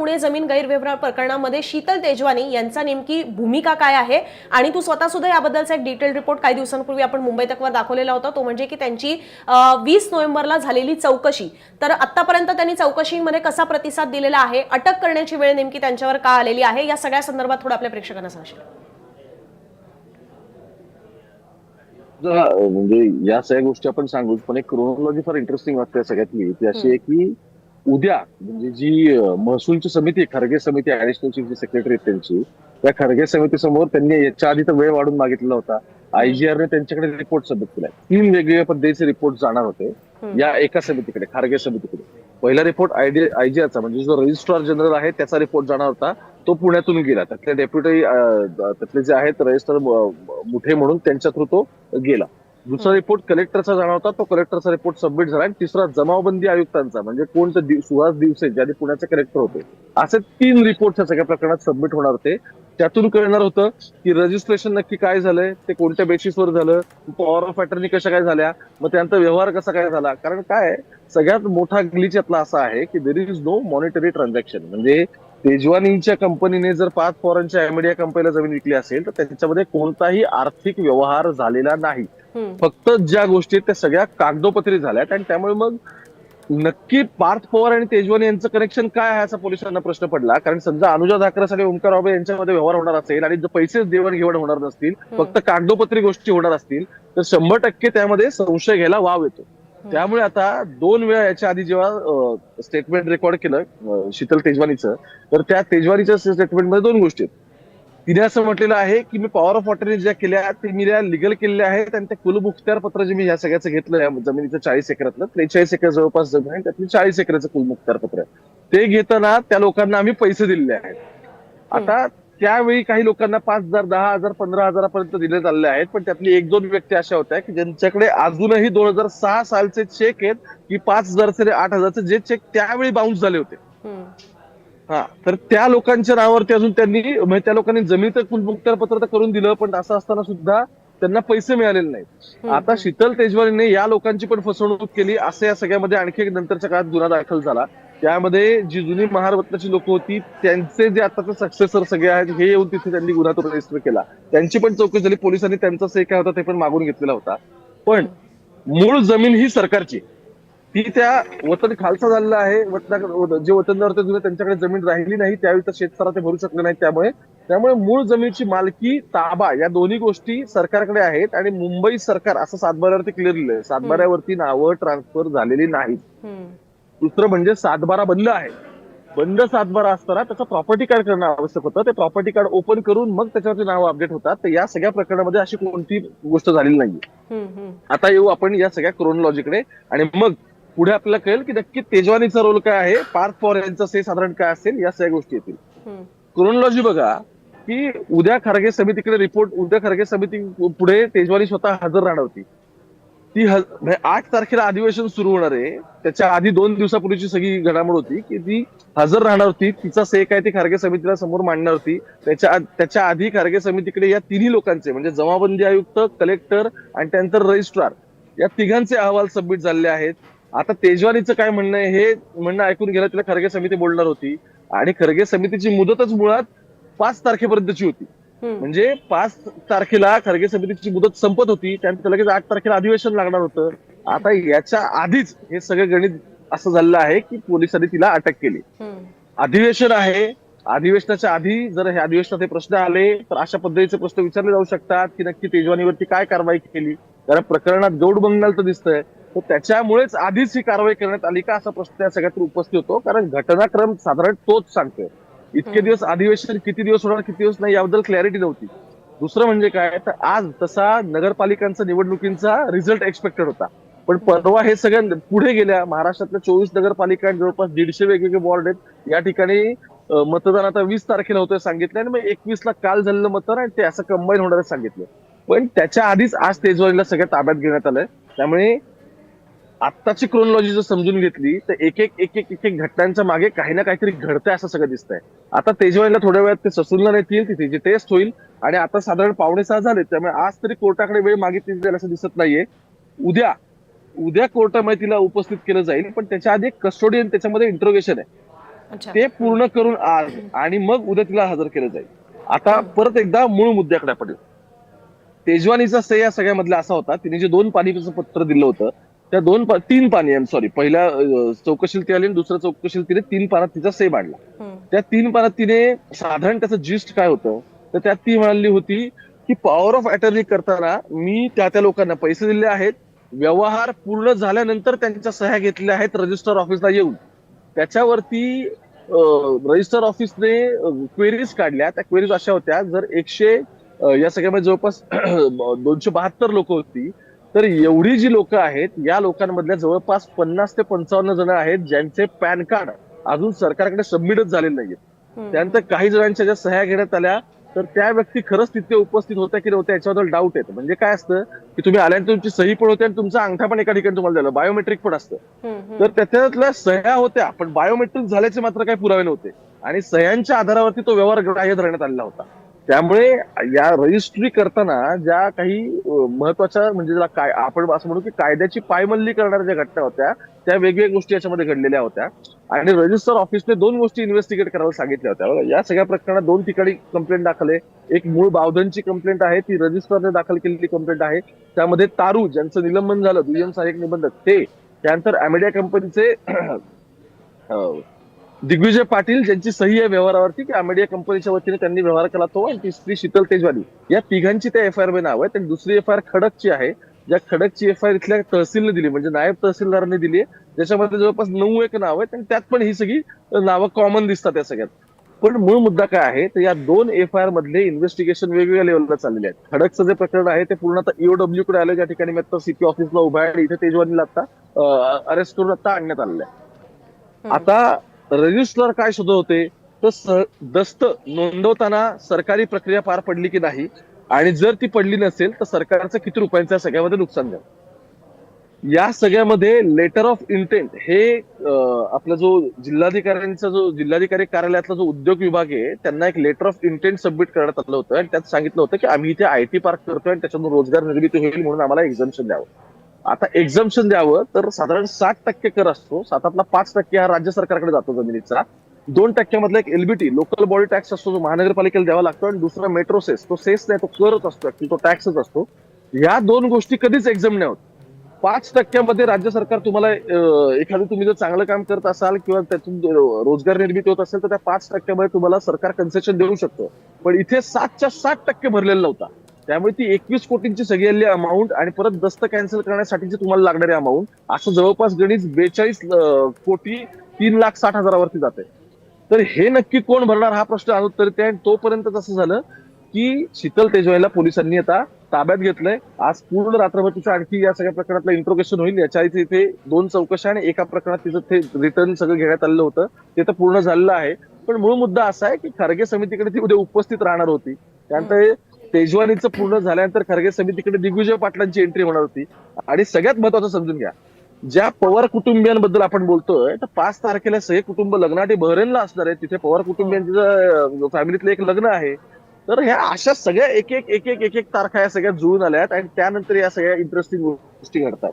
पुणे जमीन गैरव्यवहार प्रकरणामध्ये शीतल तेजवानी यांचा नेमकी भूमिका काय आहे? आणि तू स्वतः सुद्धा याबद्दलचा एक डिटेल रिपोर्ट काही दिवसांपूर्वी आपण मुंबई तकवर दाखवलेला होता. तो म्हणजे की त्यांची वीस नोव्हेंबरला झालेली चौकशी. तर आतापर्यंत त्यांनी चौकशीमध्ये कसा प्रतिसाद दिलेला आहे? अटक करण्याची वेळ नेमकी त्यांच्यावर का आलेली आहे? या सगळ्या संदर्भात थोडं आपल्या प्रेक्षकांना सांगशील. म्हणजे या सगळ्या गोष्टी आपण सांगू पण एक क्रोनॉलॉजी फार इंटरेस्टिंग वाटते सगळ्यातली. ती अशी आहे की उद्या म्हणजे जी महसूलची समिती खरगे समिती ऍडिशनल चीफ सेक्रेटरी आहेत त्यांची त्या खरगे समितीसमोर त्यांनी याच्या आधी तर वेळ वाढून मागितलेला होता. आयजीआरने त्यांच्याकडे रिपोर्ट सबमिट केलाय तीन वेगवेगळ्या पद्धतीचे रिपोर्ट जाणार होते. या एका समितीकडे खारगे समितीकडे. पहिला रिपोर्ट आयजीआरचा म्हणजे जो रजिस्ट्रार जनरल आहे त्याचा रिपोर्ट जाणार होता. तो पुण्यातून गेला. त्यातले डेप्युटी त्यातले जे आहेत रजिस्ट्रार मुठे म्हणून त्यांच्या थ्रू तो गेला. दुसरा रिपोर्ट कलेक्टरचा जाणार होता तो कलेक्टरचा रिपोर्ट सबमिट झाला आणि तिसरा जमावबंदी आयुक्तांचा म्हणजे कोण तर सुहास दिवसे ज्याने पुण्याचे कलेक्टर होते. असे तीन रिपोर्ट या सगळ्या प्रकरणात सबमिट होणार होते. त्यातून कळणार होतं की रजिस्ट्रेशन नक्की काय झालंय ते कोणत्या बेसिसवर झालं पॉवर ऑफ अटर्नी कशा काय झाल्या मग त्यांचा व्यवहार कसा काय झाला. कारण काय सगळ्यात मोठा ग्लिच यातला असा आहे की there is no monetary transaction म्हणजे तेजवानीच्या कंपनीने जर पाच फॉरेनच्या अमेडिया कंपनीला जमीन विकली असेल तर त्यांच्यामध्ये कोणताही आर्थिक व्यवहार झालेला नाही. फक्त ज्या गोष्टी आहेत त्या सगळ्या कागदोपत्री झाल्यात आणि त्यामुळे मग नक्की पार्थ पवार आणि तेजवानी यांचं कनेक्शन काय आहे असा पोलिसांना प्रश्न पडला. कारण समजा अनुजा धाकरस आणि ओंकार बाबे यांच्यामध्ये व्यवहार होणार असेल आणि जर पैसेच देवाणघेवाण होणार नसतील फक्त कागदोपत्री गोष्टी होणार असतील तर शंभर टक्के त्यामध्ये संशय घ्यायला वाव येतो. त्यामुळे आता दोन वेळा याच्या आधी जेव्हा स्टेटमेंट रेकॉर्ड केलं शीतल तेजवानीचं तर त्या तेजवानीच्या स्टेटमेंटमध्ये दोन गोष्टी आहेत. तिने असं म्हटलेलं आहे की मी पॉवर ऑफ वॉटरने ज्या केल्या ते मी लिगल केलेल्या आहेत आणि त्या कुलमुखत्यार पत्र जे मी ह्या सगळ्याचं घेतलं या जमिनीचं चाळीस एकरातलं त्रेचाळीस एकर जवळपास जमीन आहे त्यातली चाळीस एकराचं कुलमुख्तार पत्र आहे. ते घेताना त्या लोकांना आम्ही पैसे दिलेले आहेत. आता त्यावेळी काही लोकांना पाच हजार दहा हजार पंधरा हजारापर्यंत दिले चालले आहेत पण त्यातली एक दोन व्यक्ती अशा होत्या की ज्यांच्याकडे अजूनही दोन हजार सहा सालचे चेक आहेत की पाच हजारचे आणि आठ हजारचे जे चेक त्यावेळी बाउन्स झाले होते. हा तर त्या लोकांच्या नावावरती अजून त्यांनी म्हणजे त्या लोकांनी कुलमुक्तार पत्र तर करून दिलं पण असं असताना सुद्धा त्यांना पैसे मिळालेले नाहीत. आता शीतल तेजवानीने या लोकांची पण फसवणूक केली असे या सगळ्यामध्ये आणखी एक नंतरच्या काळात गुन्हा दाखल झाला त्यामध्ये जी जुनी महारत्नाची लोक होती त्यांचे जे आताचे सक्सेसर सगळे आहेत हे येऊन तिथे त्यांनी गुन्हा तो रजिस्टर केला. त्यांची पण चौकशी झाली पोलिसांनी त्यांचा से काय होता ते पण मागून घेतलेला होता. पण मूळ जमीन ही सरकारची. ती त्या वतन खालसा झालेला आहे वतना जे वतनदार होते त्यांच्याकडे जमीन राहिली नाही त्यावेळी तर शेतकऱ्या ते भरू शकले नाही त्यामुळे. त्यामुळे मूळ जमिनीची मालकी ताबा या दोन्ही गोष्टी सरकारकडे आहेत आणि मुंबई सरकार असं सातबाऱ्यावरती क्लिअर लिहिलंय. सातबाऱ्यावरती नावं ट्रान्सफर झालेली नाहीत. दुसरं म्हणजे सातबारा बंद आहे. बंद सातबारा असताना त्याचं प्रॉपर्टी कार्ड करणं आवश्यक होतं. ते प्रॉपर्टी कार्ड ओपन करून मग त्याच्यावरती नावं अपडेट होतात. तर या सगळ्या प्रकरणामध्ये अशी कोणती गोष्ट झालेली नाही. आता येऊ आपण या सगळ्या क्रोनॉलॉजीकडे आणि मग पुढे आपल्याला कळेल की नक्की तेजवानीचा रोल काय आहे पार्थ पवार यांचा से साधारण काय असेल या सगळ्या गोष्टी येतील. क्रोनॉलॉजी बघा की उद्या खरगे समितीकडे रिपोर्ट उद्या खरगे समिती पुढे तेजवानी स्वतः हजर राहणार होती. ती म्हणजे आठ तारखेला अधिवेशन सुरू होणार आहे. त्याच्या आधी दोन दिवसापूर्वीची सगळी घडामोड होती की ती हजर राहणार होती. तिचा से काय ती खारगे समितीला समोर मांडणार होती. त्याच्या त्याच्या आधी खारगे समितीकडे या तिन्ही लोकांचे म्हणजे जमाबंदी आयुक्त कलेक्टर आणि त्यानंतर रजिस्ट्रार या तिघांचे अहवाल सबमिट झालेले आहेत. आता तेजवानीचं काय म्हणणं आहे हे म्हणणं ऐकून गेलं तिला खरगे समिती बोलणार होती. आणि खरगे समितीची मुदतच मुळात पाच तारखेपर्यंतची होती. म्हणजे पाच तारखेला खरगे समितीची मुदत संपत होती त्यानंतर लगेच आठ तारखेला अधिवेशन लागणार होतं. आता याच्या आधीच हे सगळं गणित असं झालेलं आहे की पोलिसांनी तिला अटक केली. अधिवेशन आहे. अधिवेशनाच्या आधी जर हे अधिवेशनात हे प्रश्न आले तर अशा पद्धतीचे प्रश्न विचारले जाऊ शकतात की नक्की तेजवानीवरती काय कारवाई केली. कारण प्रकरणात गौड बंगालचं दिसतंय. तर त्याच्यामुळेच आधीच ही कारवाई करण्यात आली का असा प्रश्न या सगळ्यात उपस्थित होतो. कारण घटनाक्रम साधारण तोच सांगतोय. इतके दिवस अधिवेशन किती दिवस होणार किती दिवस नाही याबद्दल क्लॅरिटी नव्हती. दुसरं म्हणजे काय तर आज तसा नगरपालिकांचा निवडणुकींचा रिझल्ट एक्सपेक्टेड होता. पण परवा हे सगळ्या पुढे गेल्या महाराष्ट्रातल्या चोवीस नगरपालिका जवळपास दीडशे वेगवेगळे वॉर्ड आहेत. या ठिकाणी मतदान आता वीस तारखेला होतं सांगितलं आणि मग एकवीस ला काल झालेलं मतदान आणि ते असं कंबाईन होणार आहे सांगितलं. पण त्याच्या आधीच आज तेजवानीला सगळ्या ताब्यात घेण्यात आलंय. त्यामुळे आत्ताची क्रोनॉलॉजी जर समजून घेतली तर एक एक एक एक एक एक घटनांच्या मागे काही ना काहीतरी घडतंय असं सगळं दिसतंय. आता तेजवानीला थोड्या वेळात ते ससूनला येतील तिथे जी टेस्ट होईल. आणि आता साधारण पावणे सहा झाले त्यामुळे आज तरी कोर्टाकडे वेळ मागितली जाईल असं दिसत नाहीये. उद्या उद्या कोर्टामध्ये तिला उपस्थित केलं जाईल पण त्याच्या आधी एक कस्टोडियन त्याच्यामध्ये इंट्रोगेशन आहे. ते पूर्ण करून आज आणि मग उद्या तिला हजर केलं जाईल. आता परत एकदा मूळ मुद्द्याकडे येऊ. तेजवानीचा से या सगळ्यामधला असा होता. तिने जे दोन पाणीचं पत्र दिलं होतं त्या दोन पा- तीन पाणी एम सॉरी पहिल्या चौकशीला ती आली आणि दुसऱ्या चौकशीला तिने तीन पानात तिचा से मांडला हम्म. त्या तीन पानात तिने साधारण त्याचं जिस्ट काय होतं तर त्यात ती म्हणाली होती की पॉवर ऑफ अटर्नी करताना मी त्या त्या लोकांना पैसे दिले आहेत व्यवहार पूर्ण झाल्यानंतर त्यांच्या सह्या घेतल्या आहेत रजिस्टर ऑफिसला येऊन. त्याच्यावरती रजिस्टर ऑफिसने क्वेरीज काढल्या. त्या क्वेरीज अशा होत्या जर एकशे या सगळ्यामध्ये जवळपास दोनशे बहात्तर लोक होती तर एवढी जी लोक आहेत या लोकांमधल्या जवळपास पन्नास ते पंचावन्न जण आहेत ज्यांचे पॅन कार्ड अजून सरकारकडे सबमिटच झालेले नाहीये. त्यानंतर काही जणांच्या ज्या सह्या घेण्यात आल्या तर त्या व्यक्ती खरंच तिथे उपस्थित होत्या की नव्हत्या याच्याबद्दल डाऊट येतं. म्हणजे काय असतं की तुम्ही आल्यानंतर तुमची सही पण होते आणि तुमचा अंगठा पण एका ठिकाणी तुम्हाला दिला बायोमेट्रिक पण असतं. तर त्याच्यातल्या सह्या होत्या पण बायोमेट्रिक झाल्याचे मात्र काही पुरावे नव्हते. आणि सह्यांच्या आधारावरती तो व्यवहार ग्राह्य धरण्यात आलेला होता. त्यामुळे या रजिस्ट्री करताना ज्या काही महत्त्वाच्या म्हणजे ज्याला काय आपण असं म्हणू की कायद्याची पायमल्ली करणाऱ्या ज्या घटना होत्या त्या वेगवेगळ्या गोष्टी याच्यामध्ये घडलेल्या होत्या. आणि रजिस्टर ऑफिसने दोन गोष्टी इन्व्हेस्टिगेट करायला सांगितल्या होत्या. या सगळ्या प्रकरणात दोन ठिकाणी कंप्लेंट दाखल आहे. एक मूळ बावधनची कंप्लेंट आहे ती रजिस्टरने दाखल केलेली कंप्लेंट आहे. त्यामध्ये तारू ज्यांचं निलंबन झालं दुय्यम सहाय्यक निबंधक ते त्यानंतर अमेडिया कंपनीचे दिग्विजय पाटील ज्यांची सही आहे व्यवहारावरती की अमेडिया कंपनीच्या वतीने त्यांनी व्यवहार केला तो आणि तिसरी शीतल तेजवानी या तिघांची त्या एफ आय आर नाव आहे आणि दुसरी एफ आय आर खडकची आहे ज्या खडकची एफ आय आर इथल्या तहसीलने दिली म्हणजे नायब तहसीलदारांनी दिली आहे. ज्याच्यामध्ये जवळपास नऊ एक नाव आहेत आणि त्यात पण ही सगळी नावं कॉमन दिसतात या सगळ्यात. पण मूळ मुद्दा काय आहे तर या दोन एफ आय आर मधले इन्व्हेस्टिगेशन वेगवेगळ्या लेवलला चाललेले आहेत. खडकचं जे प्रकरण आहे ते पूर्ण आता ईओडब्ल्यू कडे आलं ज्या ठिकाणी मी आता सीपी ऑफिसला उभा आहे इथे तेजवानीला आता अरेस्ट करून आता आणण्यात आलेलं आहे. आता रजिस्टर काय शोधत होते तर दस्त नोंदवताना सरकारी प्रक्रिया पार पडली की नाही? आणि जर ती पडली नसेल तर सरकारचं किती रुपयांचं या सगळ्यामध्ये नुकसान झालं? या सगळ्यामध्ये लेटर ऑफ इंटेंट हे आपला जो जिल्हाधिकाऱ्यांचा जो जिल्हाधिकारी कार्यालयातला जो उद्योग विभाग आहे त्यांना एक लेटर ऑफ इंटेंट सबमिट करण्यात आलं होतं. आणि त्यात सांगितलं होतं की आम्ही इथे आयटी पार्क करतोय आणि त्याच्यातून रोजगार निर्मिती होईल म्हणून आम्हाला एक्झाम्शन द्यावं. आता एक्झाम्शन द्यावं तर साधारण साठ टक्के कर असतो. सातातला पाच टक्के हा राज्य सरकारकडे जातो जमिनीचा. दोन टक्क्यामधला एक एलबीटी लोकल बॉडी टॅक्स असतो जो महानगरपालिकेला द्यावा लागतो आणि दुसरा मेट्रो सेस तो सेस नाही तो करच असतो actually, तो टॅक्सच असतो. या दोन गोष्टी कधीच एक्झाम नाही होत. पाच टक्क्यामध्ये राज्य सरकार तुम्हाला एखादं तुम्ही जर चांगलं काम करत असाल किंवा त्यातून रोजगार निर्मिती होत असेल तर त्या पाच टक्क्यामध्ये तुम्हाला सरकार कन्सेशन देऊ शकतं. पण इथे सातच्या सात टक्के भरलेला नव्हता. त्यामुळे ती एकवीस कोटींची सगळी अमाऊंट आणि परत दस्त कॅन्सल करण्यासाठीची तुम्हाला लागणारी अमाऊंट असं जवळपास गणित बेचाळीस कोटी तीन लाख साठ हजारावरती जाते तर हे नक्की कोण भरणार हा प्रश्न अनुत्तरित आहे आणि तोपर्यंत असं झालं की शीतल तेजवाईला पोलिसांनी आता ताब्यात घेतलंय. आज पूर्ण रात्रभर तिचं आणखी या सगळ्या प्रकरणातलं इंट्रोगेशन होईल. याच्या आधी इथे दोन चौकशा आणि एका प्रकरणात तिचं ते रिटर्न सगळं घेण्यात आलेलं होतं. ते तर पूर्ण झालेलं आहे. पण मूळ मुद्दा असा आहे की खरगे समितीकडे ती उद्या उपस्थित राहणार होती. त्यानंतर तेजवानीचं पूर्ण झाल्यानंतर खरगे समितीकडे दिग्विजय पाटलांची एंट्री होणार होती. आणि सगळ्यात महत्वाचं समजून घ्या ज्या पवार कुटुंबियांबद्दल आपण बोलतोय तर पाच तारखेला सगळे कुटुंब लग्नासाठी बहरेनला असणार आहे तिथे पवार कुटुंबियांचं फॅमिलीतलं एक लग्न आहे. तर ह्या अशा सगळ्या एक एक एक एक एक तारखा या सगळ्या जुळून आल्यात आणि त्यानंतर या सगळ्या इंटरेस्टिंग गोष्टी घडतात.